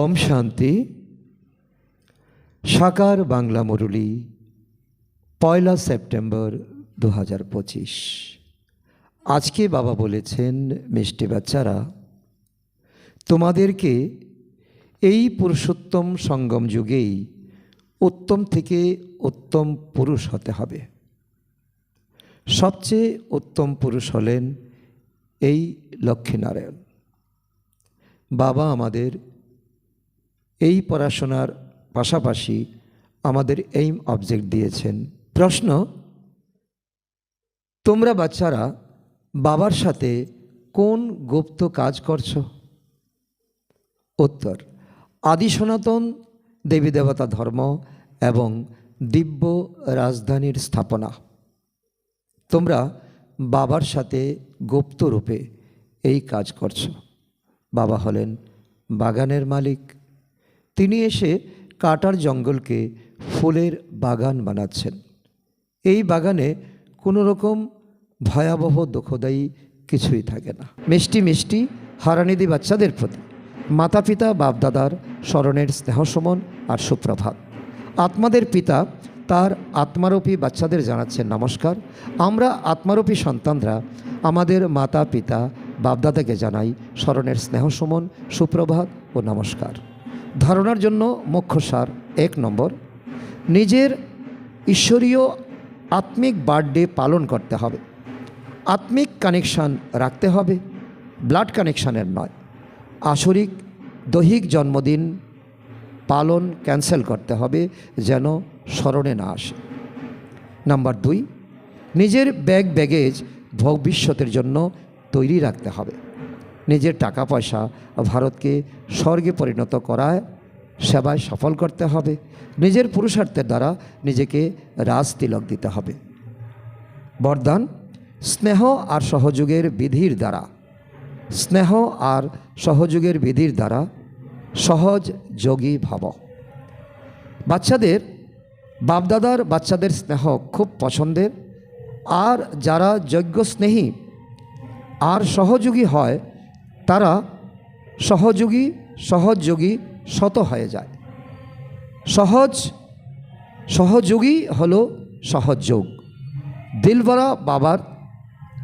ওম শান্তি। সাকার বাংলা মুরলী, পয়লা সেপ্টেম্বর দু হাজার পঁচিশ। আজকে বাবা বলেছেন, মিষ্টি বাচ্চারা, তোমাদেরকে এই পুরুষোত্তম সঙ্গম যুগেই উত্তম থেকে উত্তম পুরুষ হতে হবে। সবচেয়ে উত্তম পুরুষ হলেন এই লক্ষ্মীনারায়ণ। বাবা আমাদের এই পড়াশোনার পাশাপাশি আমাদের এইম অবজেক্ট দিয়েছেন। প্রশ্ন, তোমরা বাচ্চারা বাবার সাথে কোন গুপ্ত কাজ করছ? উত্তর, আদি সনাতন দেবী দেবতা ধর্ম এবং দিব্য রাজধানীর স্থাপনা। তোমরা বাবার সাথে গুপ্ত রূপে এই কাজ করছ। বাবা হলেন বাগানের মালিক। তিনি এসে কাটার জঙ্গলকে ফুলের বাগান বানাচ্ছেন। এই বাগানে কোনো রকম ভয়াবহ দুঃখদায়ী কিছুই থাকে না। মিষ্টি মিষ্টি হারানিদি বাচ্চাদের প্রতি মাতা পিতা বাপদাদার স্মরণের স্নেহসমন আর সুপ্রভাত। আত্মাদের পিতা তার আত্মারূপী বাচ্চাদের জানাচ্ছেন নমস্কার। আমরা আত্মারূপী সন্তানরা আমাদের মাতা পিতা বাপদাদাকে জানাই স্মরণের স্নেহসমন, সুপ্রভাত ও নমস্কার। ধারণার জন্য মুখ্য সার, এক নম্বর। নিজের ঈশ্বরীয় আত্মিক বার্থডে পালন করতে হবে। আত্মিক কানেকশান রাখতে হবে, ব্লাড কানেকশানের নয়। আসরিক দৈহিক জন্মদিন পালন ক্যান্সেল করতে হবে যেন স্মরণে না আসে। নাম্বার দুই, নিজের ব্যাগ ব্যাগেজ ভবিষ্যতের জন্য তৈরি রাখতে হবে। নিজের টাকা পয়সা ভারতকে স্বর্গে পরিণত করায় সেবায় সফল করতে হবে। নিজের পুরুষার্থের দ্বারা নিজেকে রাজ তিলক দিতে হবে। বরদান, স্নেহ আর সহযোগের বিধির দ্বারা। স্নেহ আর সহযোগের বিধির দ্বারা সহজ যোগী ভাব। বাচ্চাদের, বাপদাদার বাচ্চাদের স্নেহ খুব পছন্দের। আর যারা যোগ্য স্নেহী, আর সহযোগী হয় তারা সহযোগী সহযোগী শত হয়ে যায়। সহজ, সহযোগী হলো সহযোগ দিলবরা বাবার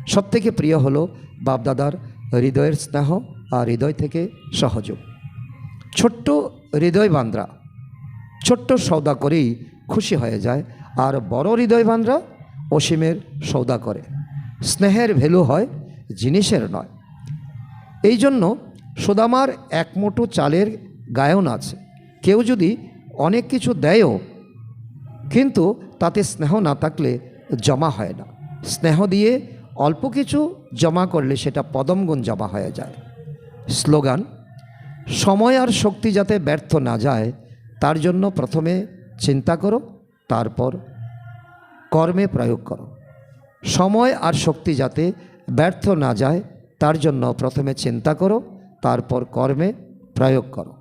সবথেকে প্রিয় হলো বাপদাদার হৃদয়ের স্নেহ আর হৃদয় থেকে সহযোগ। ছোট্ট হৃদয় বান্দ্রা, ছোট্ট সৌদা করেই খুশি হয়ে যায় আর বড় হৃদয় বান্দ্রা অসীমের সৌদা করে। স্নেহের ভ্যালু হয় জিনিসের নয়। এই জন্য সুদামার এক মুঠো চালের গায়ন আছে। কেউ যদি অনেক কিছু দেয়ও, কিন্তু তাতে স্নেহ না থাকলে জমা হয় না। স্নেহ দিয়ে অল্প কিছু জমা করলে সেটা পদমগুণ জমা হয়ে যায়। স্লোগান, সময় আর শক্তি যাতে ব্যর্থ না যায়, তার জন্য প্রথমে চিন্তা করো, তারপর কর্মে প্রয়োগ করো। সময় আর শক্তি যাতে ব্যর্থ না যায় তার জন্য প্রথমে চিন্তা করো তারপর কর্মে প্রয়োগ করো।